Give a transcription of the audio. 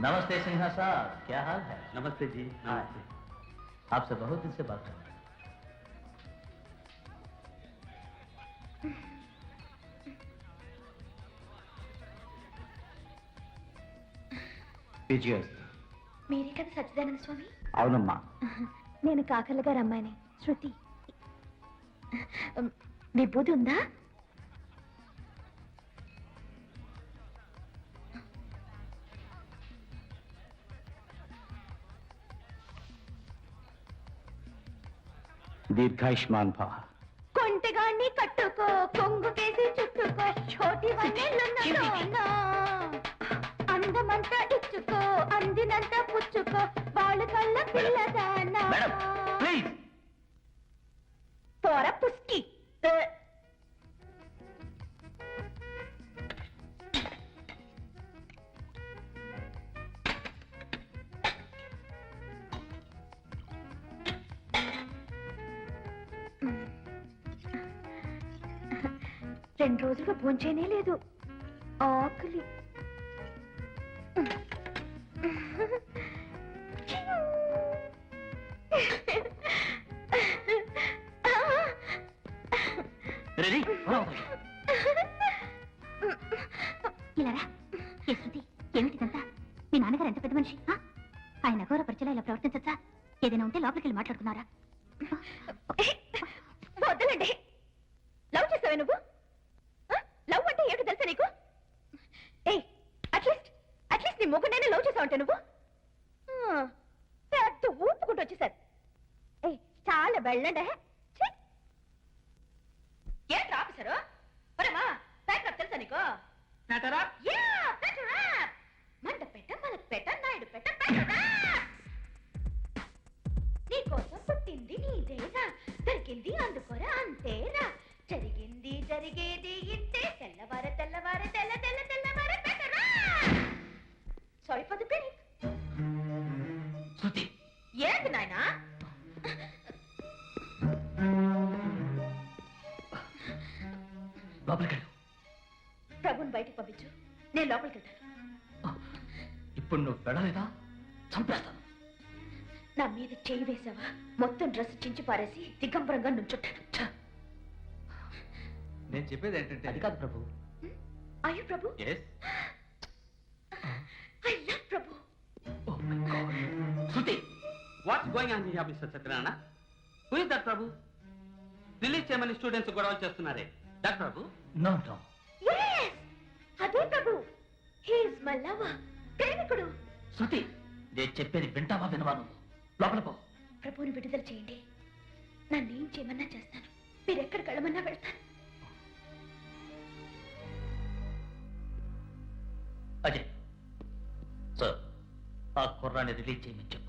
नमस्ते सिन्हा साहब क्या हाल है नमस्ते जी नमस्ते आपसे बहुत दिन से बात करना है। విజయస్తు మీరే కదా సత్యదానంద స్వామి అవునమ్మా నేను కాకర్ల గారు అమ్మాయిని శృతి విభూతి ఉందా దీర్ఘాయుష్మాన్ భవ. కొంటెగాన్ని కట్టుకో కొంగు కేసి చుట్టుకో చోటి అందమంతా ఇచ్చుకో అందినంత పుచ్చుకో వాళ్ళు కళ్ళ పిల్లదానా రెండు రోజులుగా భోంచేనే లేదు. ఆకలి. రెడీ? ఇలా రా. ఏ శృతి ఏమిటిదంతా మీ నాన్నగారు ఎంత పెద్ద మనిషి? ఆయన అఘోర పరిచయం ఇలా ప్రవర్తించచ్చా? ఏదైనా ఉంటే లోపలికి వెళ్ళి మాట్లాడుకున్నారా వద్దులండి లవ్ చేసావే నువ్వు ఆ? లవ్ అంటే ఏంటో తెలుసా నీకు ఏయ్ అట్లీస్ట్ నీ మొగ్గునైనా లవ్ చేసావంటే నువ్వు? పెద్ద ఊపుకుంటూ వచ్చేసారు. ఏయ్ చాలా వెళ్ళండి ఛీ! ఏంట్రా ఆఫీసరు? ఒరేమా బ్యాక్రాప్ తెలుసా నీకు? యా బ్యాక్రాప్ మంట పెట్ట మనకు పెట్ట నాయుడు పెట్ట బ్యాక్రాప్ నీకోసం పుట్టింది నీదేనా? దొరికింది అందుకోరా అంతేనా? జరిగింది జరిగేది లోపలికి ప్రభుని బయటికి పంపించు. నేను లోపలికి వెళ్తాను. ఇప్పుడు నువ్వు వెళ్ళలేదా? చంపేస్తాను. నా మీద చేయి వేసావా? మొత్తం డ్రెస్ చించి పారేసి దిగంబరంగా నుంచుంటాను! నేను చెప్పేది ఏంటంటే అది కాదు ప్రభు. అయ్యో Prabhu? I love Prabhu. God Shruti what's going on here mister Satyanarayana who is that Prabhu release చేయమని స్టూడెంట్స్ గొడవలు చేస్తున్నారే that Prabhu no no. Yes! అదే ప్రభు. హీస్ మై లవర్ ప్రేమికుడు శృతి నేను చెప్పేది వింటావా వినవా నువ్వు? లోపల పో. ప్రభువుని విడుదల చేయండి. నన్ను ఏం చేయమన్నా చేస్తాను. మీరు ఎక్కడికి వెళ్ళమన్నా వెళ్తాను. అజయ్ సార్ ఆ కుర్రాన్ని రిలీజ్ చేయమని చెప్పు.